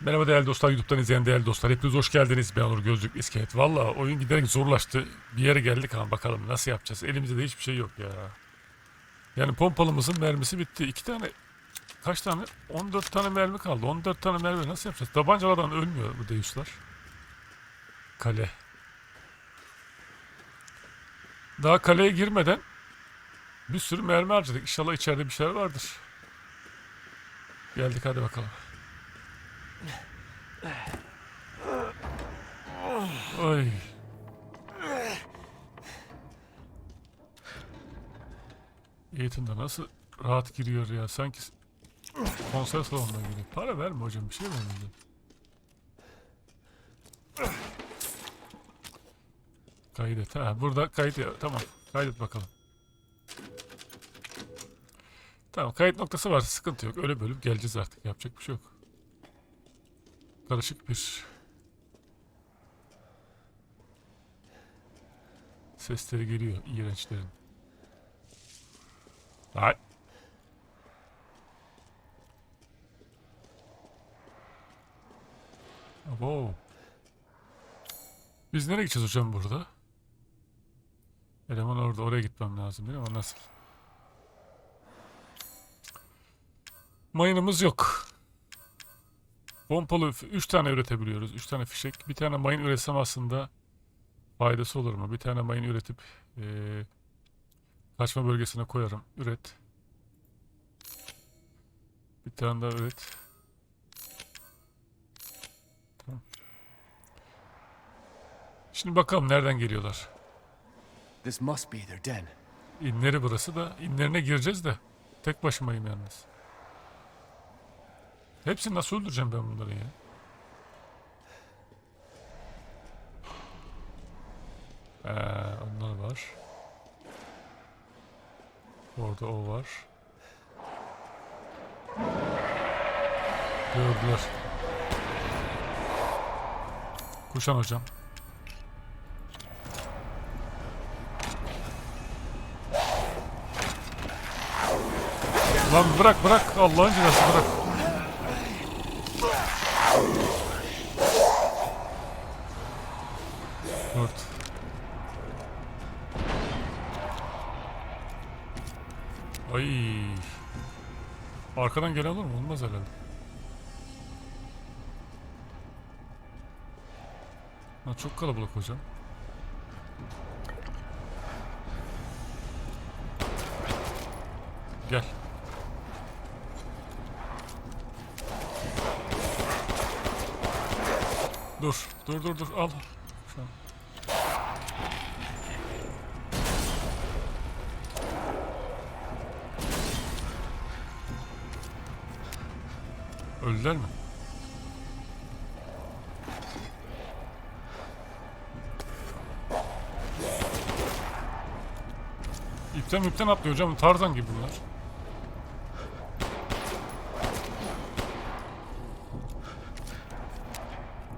Merhaba değerli dostlar, YouTube'dan izleyen değerli dostlar. Hepiniz hoş geldiniz. Ben Onur Gözlük İskelet. Valla oyun giderek zorlaştı. Bir yere geldik ama bakalım nasıl yapacağız. Elimizde de hiçbir şey yok ya. Yani pompalımızın mermisi bitti. İki tane, kaç tane? 14 tane mermi kaldı. 14 tane mermi nasıl yapacağız? Tabancalardan ölmüyor bu deuslar. Kale. Daha kaleye girmeden bir sürü mermi harcadık. İnşallah içeride bir şeyler vardır. Geldik hadi bakalım. Ay. Ethan da nasıl rahat giriyor ya. Sanki konser salonuna giriyor. Para verme hocam bir şey verme. Kaydet. Ha, burada kayıt ya. Tamam. Kaydet bakalım. Tamam kayıt noktası var. Sıkıntı yok. Öyle bölüp geleceğiz artık. Yapacak bir şey yok. Karışık bir sesleri geliyor iğrençlerin. Ay. Abo. Biz nereye gideceğiz hocam burada? Eleman orada. Oraya gitmem lazım değil mi? Ama nasıl? Mayınımız yok. Pompalı 3 tane üretebiliyoruz. 3 tane fişek. Bir tane mayın üretsem aslında faydası olur mu? Bir tane mayın üretip eee, kaçma bölgesine koyarım. Üret. Bir tane daha üret. Tamam. Şimdi bakalım nereden geliyorlar. This must be their den. İnleri burası da. İnlerine gireceğiz de. Tek başımayım yalnız. Hepsini nasıl öldüreceğim ben bunları ya? Ee, onlar var. Orada o var. Gördüler. Kuşan hocam. Lan bırak bırak Allah'ın cezası bırak. Dört. Ay. Arkadan gelen olur mu? Olmaz herhalde. Ha, çok kalabalık hocam. Gel. Dur, dur, dur, dur. Al. Şu an. Öldüler mi? İpten ipten atlıyor hocam. Tarzan gibi bunlar.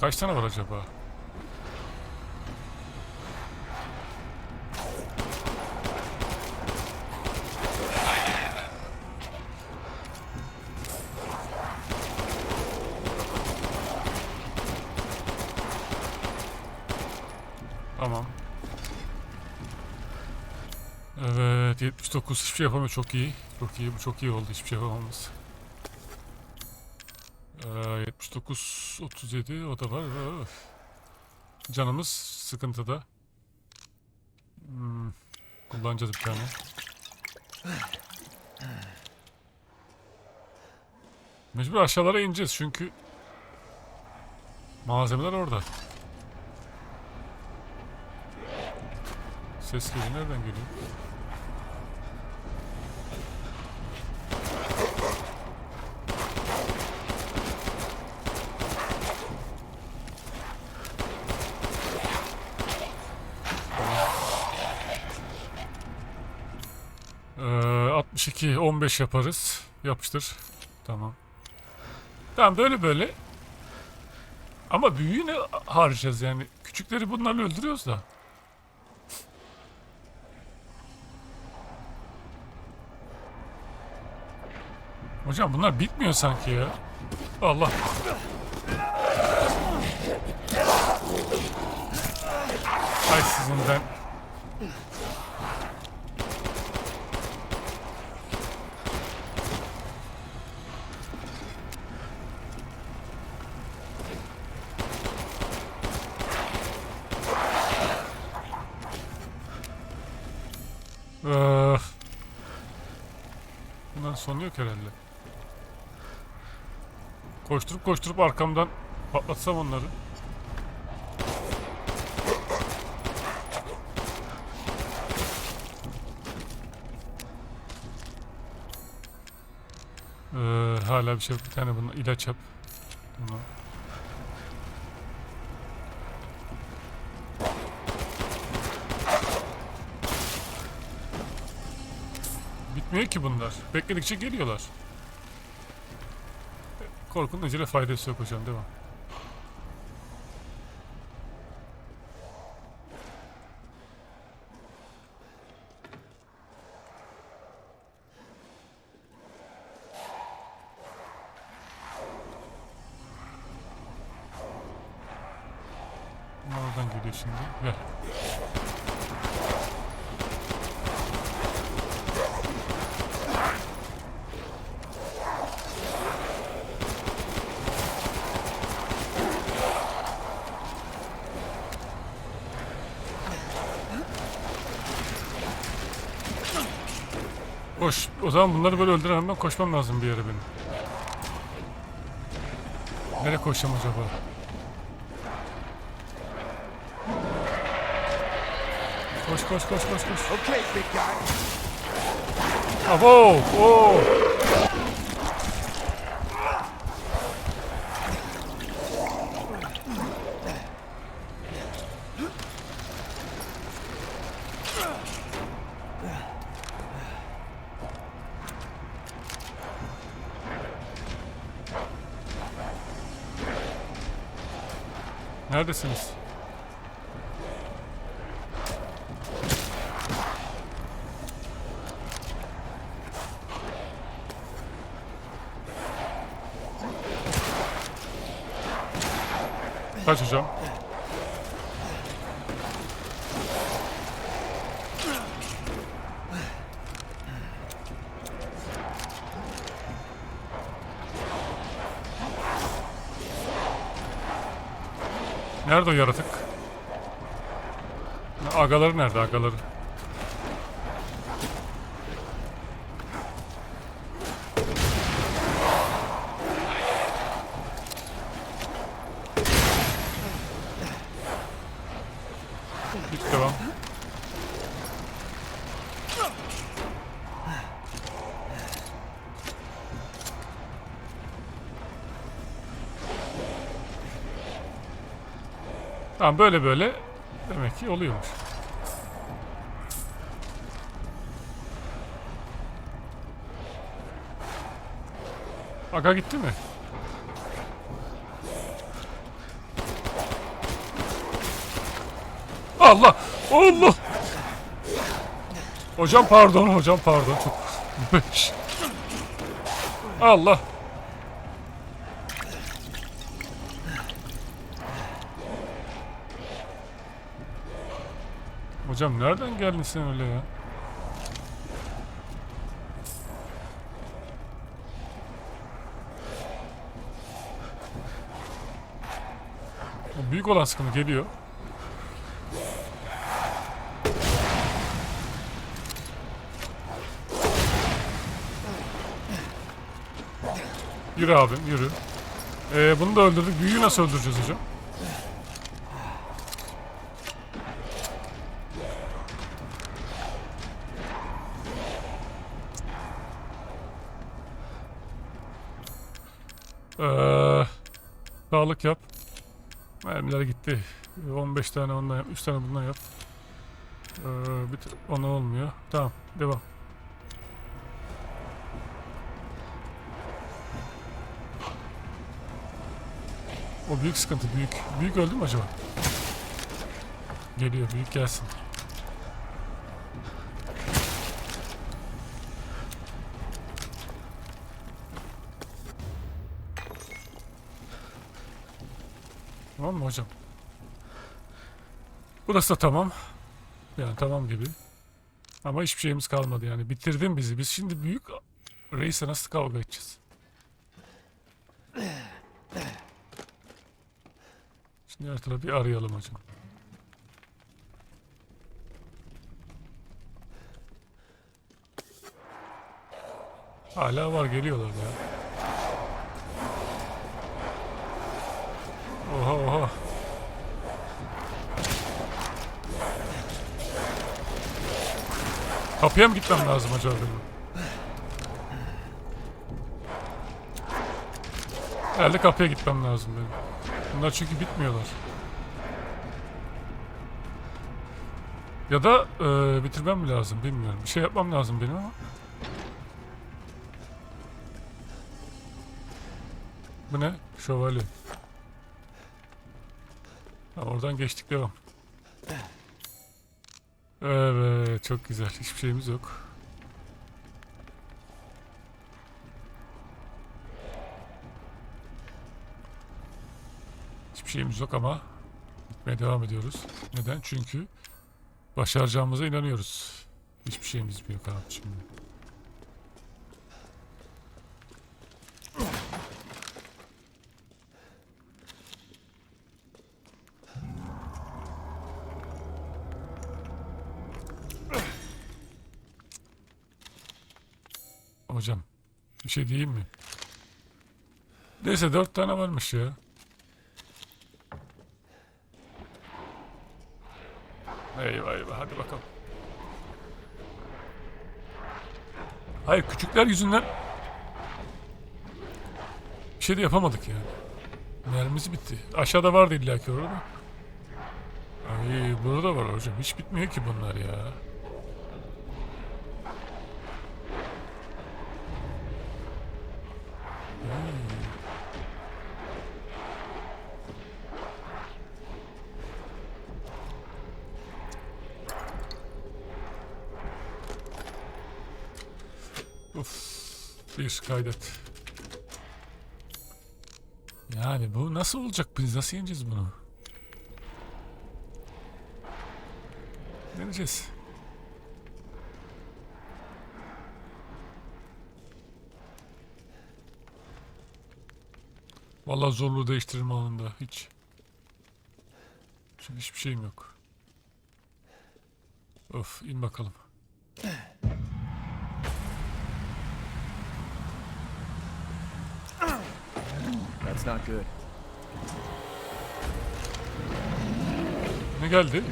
Kaç tane var acaba? Tamam. Evet 79 hiçbir şey yapamıyor çok iyi. Çok iyi bu çok iyi oldu hiçbir şey yapamamız. Ee, 79 37 o da var. Öf. Canımız sıkıntıda. Hmm, kullanacağız bir tane. Mecbur aşağılara ineceğiz çünkü malzemeler orada. Ses geliyor. Nereden geliyor? Ee, 62 15 yaparız. Yapıştır. Tamam. Tamam böyle böyle. Ama büyüğü ne harcayacağız yani? Küçükleri bunlarla öldürüyoruz da. Hocam bunlar bitmiyor sanki ya. Allah. Ay sizin ben. Bundan sonu yok herhalde. Koşturup koşturup arkamdan patlatsam onları. Ee, hala bir şey yok. Bir tane bunun ilaç yap. Tamam. Bitmiyor ki bunlar. Bekledikçe geliyorlar. Korkunun acele faydası yok hocam mi? Oradan geliyor şimdi. Ver. Koş. O zaman bunları böyle öldüremem ben koşmam lazım bir yere benim. Nereye koşacağım acaba? Koş koş koş koş koş. Okay, big guy. Abo! Oo! Neredesiniz? Kaç? Nerede o yaratık? Agaları nerede agaları? Hiç devam. Tamam böyle böyle demek ki oluyormuş. Aga gitti mi? Allah! Allah! Hocam pardon, hocam pardon. Allah! Hocam nereden geldin sen öyle ya? Büyük olan sıkıntı geliyor. Yürü abim yürü. Ee, bunu da öldürdük. Büyüyü nasıl öldüreceğiz hocam? Sağlık yap. Mermiler gitti. 15 tane ondan yap. 3 tane bundan yap. Ee, bir ona olmuyor. Tamam devam. O büyük sıkıntı büyük. Büyük öldü mü acaba? Geliyor büyük gelsin. Hocam? Burası da tamam. Yani tamam gibi. Ama hiçbir şeyimiz kalmadı yani. Bitirdin bizi. Biz şimdi büyük reisle nasıl kavga edeceğiz? Şimdi her bir arayalım hocam. Hala var geliyorlar ya. Oha oha. Kapıya mı gitmem lazım acaba benim? Herhalde kapıya gitmem lazım benim. Bunlar çünkü bitmiyorlar. Ya da e, bitirmem mi lazım bilmiyorum. Bir şey yapmam lazım benim ama. Bu ne? Şövalye. Oradan geçtik devam. Evet çok güzel. Hiçbir şeyimiz yok. Hiçbir şeyimiz yok ama gitmeye devam ediyoruz. Neden? Çünkü başaracağımıza inanıyoruz. Hiçbir şeyimiz yok abi şimdi. Hocam bir şey diyeyim mi? Neyse dört tane varmış ya. Eyvah eyvah hadi bakalım. Hayır küçükler yüzünden bir şey de yapamadık yani. Mermisi bitti. Aşağıda vardı illaki orada. Ay burada da var hocam. Hiç bitmiyor ki bunlar ya. Kaydet. Yani bu nasıl olacak? Biz nasıl yeneceğiz bunu? Deneyeceğiz. Vallahi zorluğu değiştiririm anında. Hiç. Çünkü hiçbir şeyim yok. Of in bakalım. Not good. Ne geldi?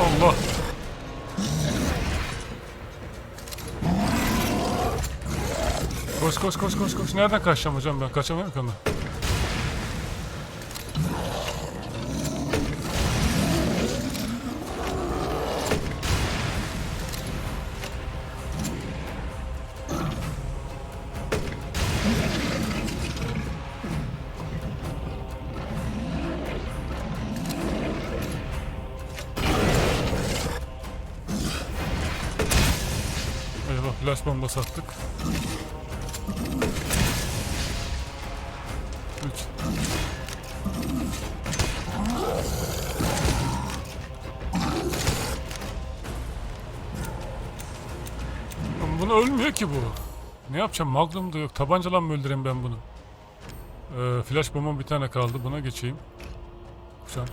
Allah. Koş koş koş koş koş. Nereden kaçacağım hocam ben? Kaçamıyorum ki. Flash bombası attık. Üç. Ama Bunu ölmüyor ki bu. Ne yapacağım? Magnum da yok. Tabancalan mı öldüreyim ben bunu? Ee, flash bombam bir tane kaldı. Buna geçeyim. Kuşan.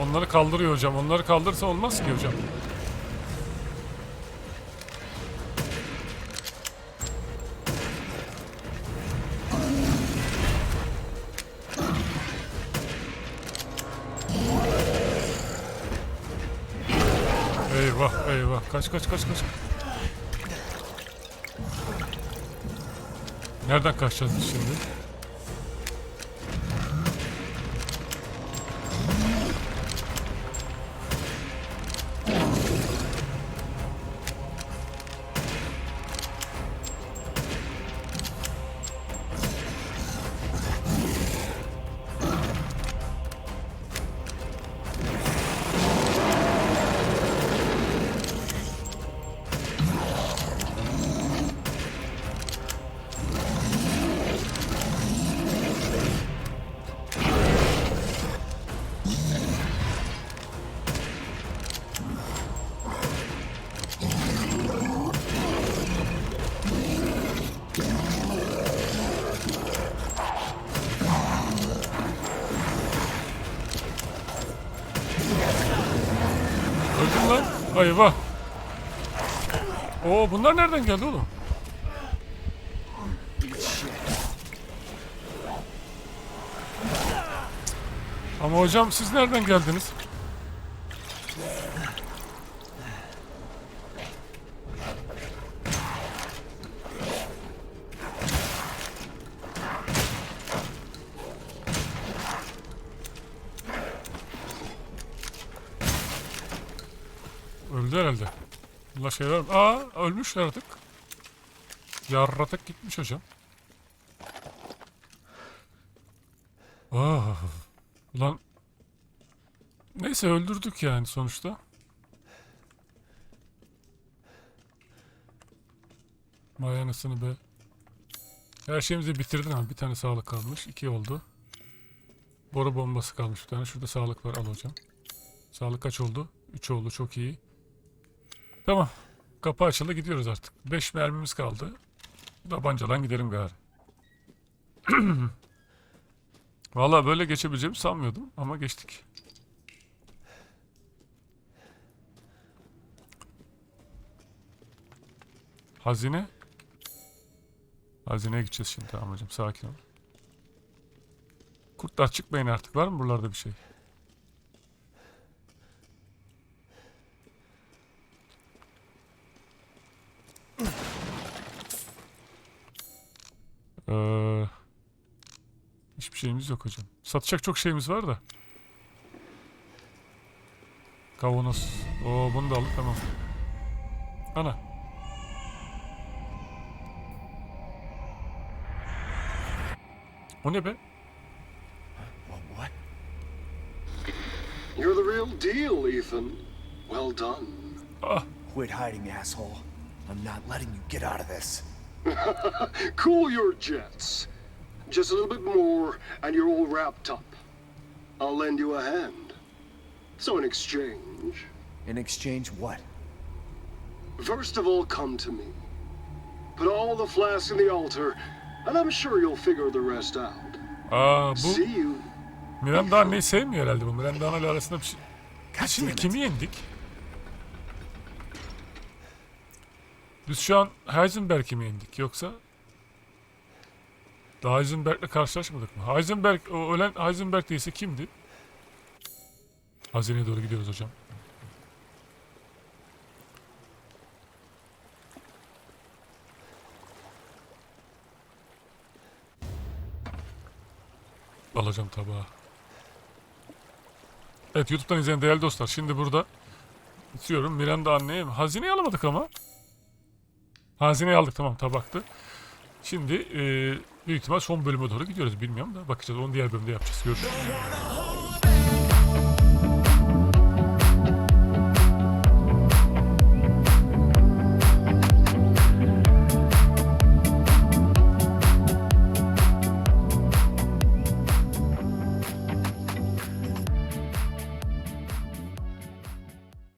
Onları kaldırıyor hocam. Onları kaldırırsa olmaz ki hocam. Eyvah eyvah. Kaç kaç kaç kaç. Nereden kaçacağız şimdi? Ayva. Oo bunlar nereden geldi oğlum? Ama hocam siz nereden geldiniz? Öldü herhalde. Bunlar şeyler? Aa ölmüş artık. Yarratık gitmiş hocam. Ah. Ulan. Neyse öldürdük yani sonuçta. Vay anasını be. Her şeyimizi bitirdin ama bir tane sağlık kalmış. iki oldu. Boru bombası kalmış bir tane. Şurada sağlık var al hocam. Sağlık kaç oldu? 3 oldu çok iyi. Tamam. Kapı açıldı gidiyoruz artık. 5 mermimiz kaldı. Tabancadan gidelim gari. Valla böyle geçebileceğimi sanmıyordum ama geçtik. Hazine. Hazineye gideceğiz şimdi tamam hocam sakin ol. Kurtlar çıkmayın artık var mı buralarda bir şey? Ee, hiçbir şeyimiz yok hocam. Satacak çok şeyimiz var da. Kavanoz. Oo bunu da aldık tamam. Ana. O ne be? You're the real deal, Ethan. Well done. Ah, Quit hiding, asshole. I'm not letting you get out of this. Cool your jets. Just a little bit more, and you're all wrapped up. I'll lend you a hand. So, in exchange, In exchange, what? first of all, come to me. Put all the flasks in the altar, and I'm sure you'll figure the rest out. Ah, aa bu See you. Miranda anneyi sevmiyor herhalde bu. Miranda anneyle arasında bir şey... God Şimdi kimi yendik? Biz şu an Heisenberg'i mi yendik yoksa? Daha Heisenberg'le karşılaşmadık mı? Heisenberg, o ölen Heisenberg değilse kimdi? Hazineye doğru gidiyoruz hocam. Alacağım tabağı. Evet YouTube'dan izleyen değerli dostlar şimdi burada bitiyorum. Miranda anneye hazineyi alamadık ama. Hazineyi aldık tamam tabaktı. Şimdi e, büyük ihtimal son bölüme doğru gidiyoruz bilmiyorum da bakacağız onu diğer bölümde yapacağız. Görüşürüz.